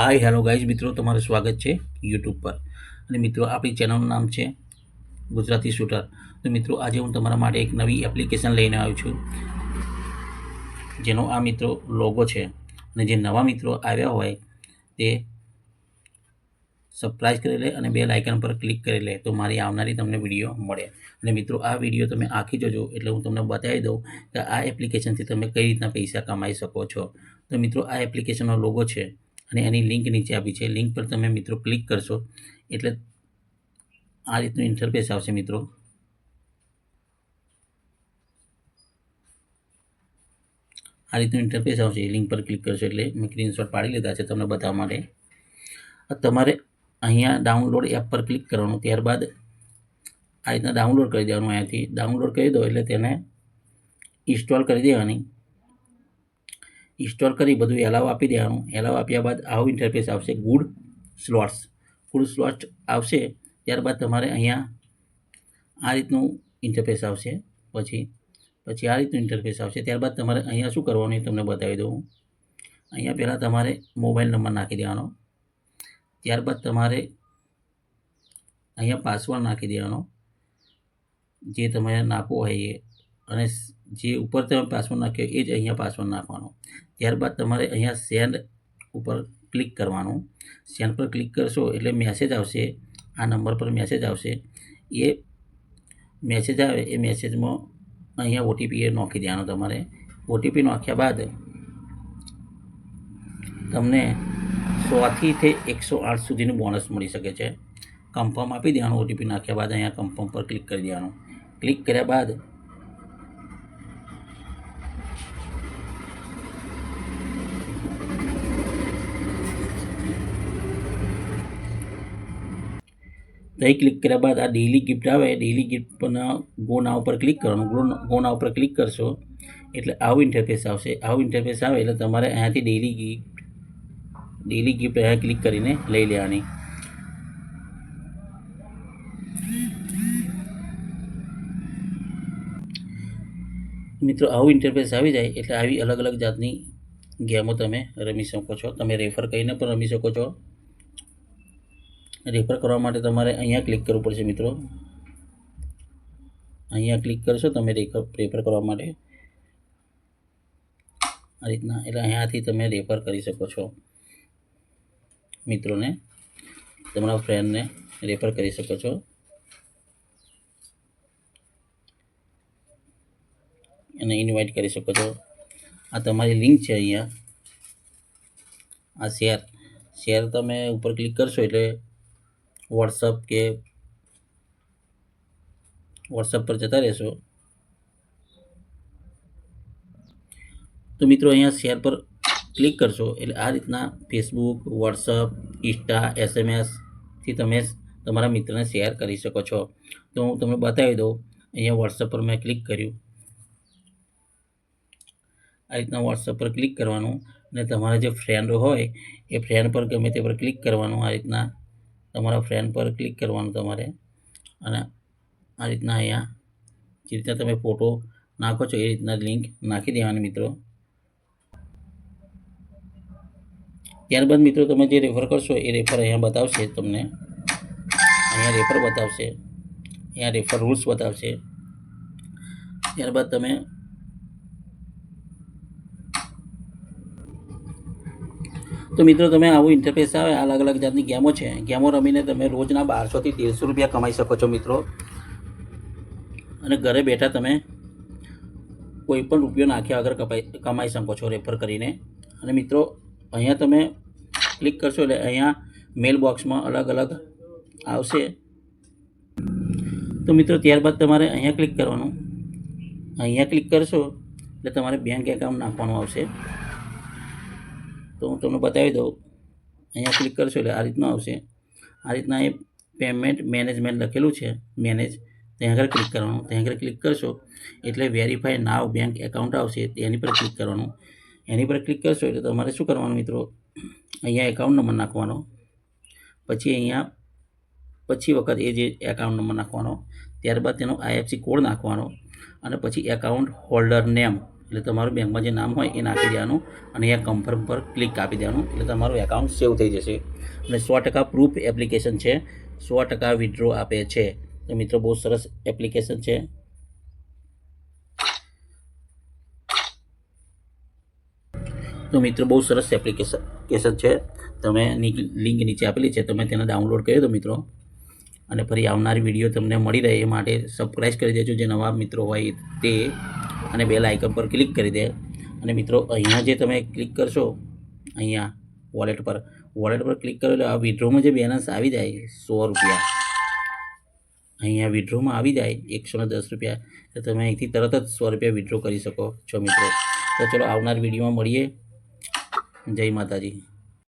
Hi hello guys મિત્રો, તમારું સ્વાગત છે યુટ્યુબ પર. અને મિત્રો, આપણી ચેનલનું નામ છે ગુજરાતી શૂટર તો મિત્રો, આજે હું તમારા માટે એક નવી એપ્લિકેશન લઈને આવ્યો છું. જેનો આ મિત્રો લોગો છે. અને જે નવા મિત્રો આવ્યા હોય, તે સબસ્ક્રાઈબ કરી લે અને બે લાઇકન પર ક્લિક કરી લે, તો મારી આવનારી તમને વીડિયો મળે. અને મિત્રો, આ વીડિયો તમે આખી જોજો, એટલે હું તમને બતાવી દઉં કે આ એપ્લિકેશનથી તમે કઈ રીતના પૈસા કમાઈ શકો છો. તો મિત્રો, આ એપ્લિકેશનનો લોગો છે અને એની લિંક નીચે આપી છે. લિંક પર તમે મિત્રો ક્લિક કરશો એટલે આ રીતનું ઇન્ટરફેસ આવશે મિત્રો. આ રીતનું ઇન્ટરફેસ આવશે. લિંક પર ક્લિક કરશો એટલે મેં સ્ક્રીનશોટ પાડી લીધા છે તમને બતાવવા માટે. તમારે અહીંયા ડાઉનલોડ એપ પર ક્લિક કરવાનું. ત્યારબાદ આ રીતના ડાઉનલોડ કરી દેવાનું. અહીંયાથી ડાઉનલોડ કરી દો એટલે તેને ઇન્સ્ટોલ કરી દેવાની. ઇન્સ્ટોલ કરી, બધું એલાવ આપી દેવાનું. એલાવ આપ્યા બાદ આવું ઇન્ટરફેસ આવશે ગુડ સ્લોટ્સ ગુડ સ્લોટ આવશે, ત્યારબાદ તમારે અહીંયા આ રીતનું ઇન્ટરફેસ આવશે. પછી પછી આ રીતનું ઇન્ટરફેસ આવશે. ત્યારબાદ તમારે અહીંયા શું કરવાનું એ તમને બતાવી દઉં. અહીંયા પહેલાં તમારે મોબાઈલ નંબર નાખી દેવાનો. ત્યારબાદ તમારે અહીંયા પાસવર્ડ નાખી દેવાનો. જે તમે નાખવો હોય એ. અને જે ઉપર તમે પાસવર્ડ નાખ્યો એ જ અહીંયા પાસવર્ડ નાખવાનો. ત્યારબાદ તમારે અહીંયા સેન્ડ ઉપર ક્લિક કરવાનું. સેન્ડ પર ક્લિક કરશો એટલે મેસેજ આવશે. આ નંબર પર મેસેજ આવશે. એ મેસેજ આવે એ મેસેજમાં અહીંયા ઓટીપી એ નાખી દેવાનો તમારે. ઓટીપી નાખ્યા બાદ તમને સોથી તે એકસો આઠ સુધીનું બોનસ મળી શકે છે. કન્ફર્મ આપી દેવાનું ઓટીપી નાખ્યા બાદ અહીંયા કન્ફર્મ પર ક્લિક કરી દેવાનું. ક્લિક કર્યા બાદ અહીં ક્લિક કર્યા બાદ આ ડેઈલી ગિફ્ટ આવે ડેઈલી ગિફ્ટ પણ ગો ઉપર ક્લિક કરવાનું. ગોના ઉપર ક્લિક કરશો, એટલે આવું ઇન્ટરફેસ આવશે. આવું ઇન્ટરફેસ આવે એટલે તમારે અહીંયાથી ડેઈલી ગિફ્ટ ડેઈલી ગિફ્ટ અહીંયા ક્લિક કરીને લઈ લેવાની. મિત્રો, આવું ઇન્ટરફેસ આવી જાય એટલે આવી અલગ અલગ જાતની ગેમો તમે રમી શકો છો. તમે રેફર કરીને પણ રમી શકો છો. રેફર કરવા માટે તમારે અહીંયા ક્લિક કરવું પડશે મિત્રો. અહીંયા ક્લિક કરશો તમે રેફર કરવા માટે. આ રીતના, એટલે અહીંયાથી તમે રેફર કરી શકો છો. મિત્રોને, તમારા ફ્રેન્ડને રેફર કરી શકો છો. એને ઇન્વાઇટ કરી શકો છો. આ તમારી લિંક છે અહીંયા. આ શેર શેર તમે ઉપર ક્લિક કરશો એટલે વોટ્સઅપ કે વોટ્સઅપ પર જતા રહેશો? તો મિત્રો અહીંયા શેર પર ક્લિક કરશો. એટલે આ રીતના ફેસબુક વોટ્સઅપ ઇન્સ્ટા એસએમએસથી તમે તમારા મિત્રને શેર કરી શકો છો. તો હું તમને બતાવી દઉં. અહીંયા વોટ્સઅપ પર મેં ક્લિક કર્યું. આ રીતના વોટ્સઅપ પર ક્લિક કરવાનું. અને તમારા જે ફ્રેન્ડ હોય, એ ફ્રેન્ડ પર ગમે તે પર ક્લિક કરવાનું આ રીતના. તમારા ફ્રેન્ડ પર ક્લિક કરવાનું તમારે. અને આ રીતના અહીંયા જે રીતના તમે ફોટો નાખો છો એ રીતના લિંક નાખી દેવાની મિત્રો. ત્યારબાદ મિત્રો તમે જે રેફર કરશો એ રેફર અહીંયા બતાવશે તમને. અહીંયા રેફર બતાવશે. અહીંયા રેફર રૂલ્સ બતાવશે. ત્યારબાદ તમે તો મિત્રો તમે આવું ઇન્ટરફેસ આવે અલગ અલગ જાતની ગેમો છે. ગેમો રમીને તમે રોજના બારસોથી તેરસો રૂપિયા કમાઈ શકો છો મિત્રો. અને ઘરે બેઠા તમે કોઈ પણ રૂપિયો નાખ્યા વગર કપાઈ, કમાઈ શકો છો રેફર કરીને. અને મિત્રો, અહીંયા તમે ક્લિક કરશો એટલે અહીંયા મેલ બોક્સમાં અલગ અલગ આવશે. તો મિત્રો, ત્યારબાદ તમારે અહીંયા ક્લિક કરવાનું. અહીંયા ક્લિક કરશો એટલે તમારે બેંક એકાઉન્ટ નાખવાનું આવશે. તો હું તમને બતાવી દઉં. અહીંયા ક્લિક કરશો એટલે આ રીતનું આવશે. આ રીતના એ પેમેન્ટ મેનેજમેન્ટ લખેલું છે. મેનેજ ત્યાં આગળ ક્લિક કરવાનું. ત્યાં આગળ ક્લિક કરશો એટલે વેરીફાઈ નાવ બેંક એકાઉન્ટ આવશે. તેની પર ક્લિક કરવાનું. એની પર ક્લિક કરશો એટલે તમારે શું કરવાનું મિત્રો? અહીંયા એકાઉન્ટ નંબર નાખવાનો. પછી અહીંયા, પછી વખત એ જે એકાઉન્ટ નંબર નાખવાનો. ત્યારબાદ તેનો આઈએફસી કોડ નાખવાનો. અને પછી એકાઉન્ટ હોલ્ડર નેમ એટલે તમારું બેંકમાં જે નામ હોય એ નાખી દેવાનું અને અહીંયા કન્ફર્મ પર ક્લિક આપી દેવાનું. એટલે તમારું એકાઉન્ટ સેવ થઈ જશે. અને સો ટકા પ્રૂફ એપ્લિકેશન છે. સો ટકા વિડ્રો આપે છે. તો મિત્રો, બહુ સરસ એપ્લિકેશન છે. તો મિત્રો, બહુ સરસ એપ્લિકેશન એપ્લિકેશન છે. તમે લિંક નીચે આપેલી છે. તમે તેને ડાઉનલોડ કર્યો તો મિત્રો. અને ફરી આવનારી વીડિયો તમને મળી રહે એ માટે સબસ્ક્રાઈબ કરી દેજો. જે નવા મિત્રો હોય તે અને બેલ આઇકન પર ક્લિક કરી દે. અને મિત્રો, અહીંયા જે તમે ક્લિક કરશો, અહીંયા વોલેટ પર વોલેટ પર ક્લિક કરો એટલે આ વિડ્રોમાં જે બેલેન્સ આવી જાય, સો રૂપિયા. અહીંયા વિડ્રોમાં આવી જાય, એકસો દસ રૂપિયા. તો તમે અહીંથી તરત જ સો રૂપિયા વિડ્રો કરી શકો છો મિત્રો. તો ચલો આવનાર વિડીયોમાં મળીએ. જય માતાજી.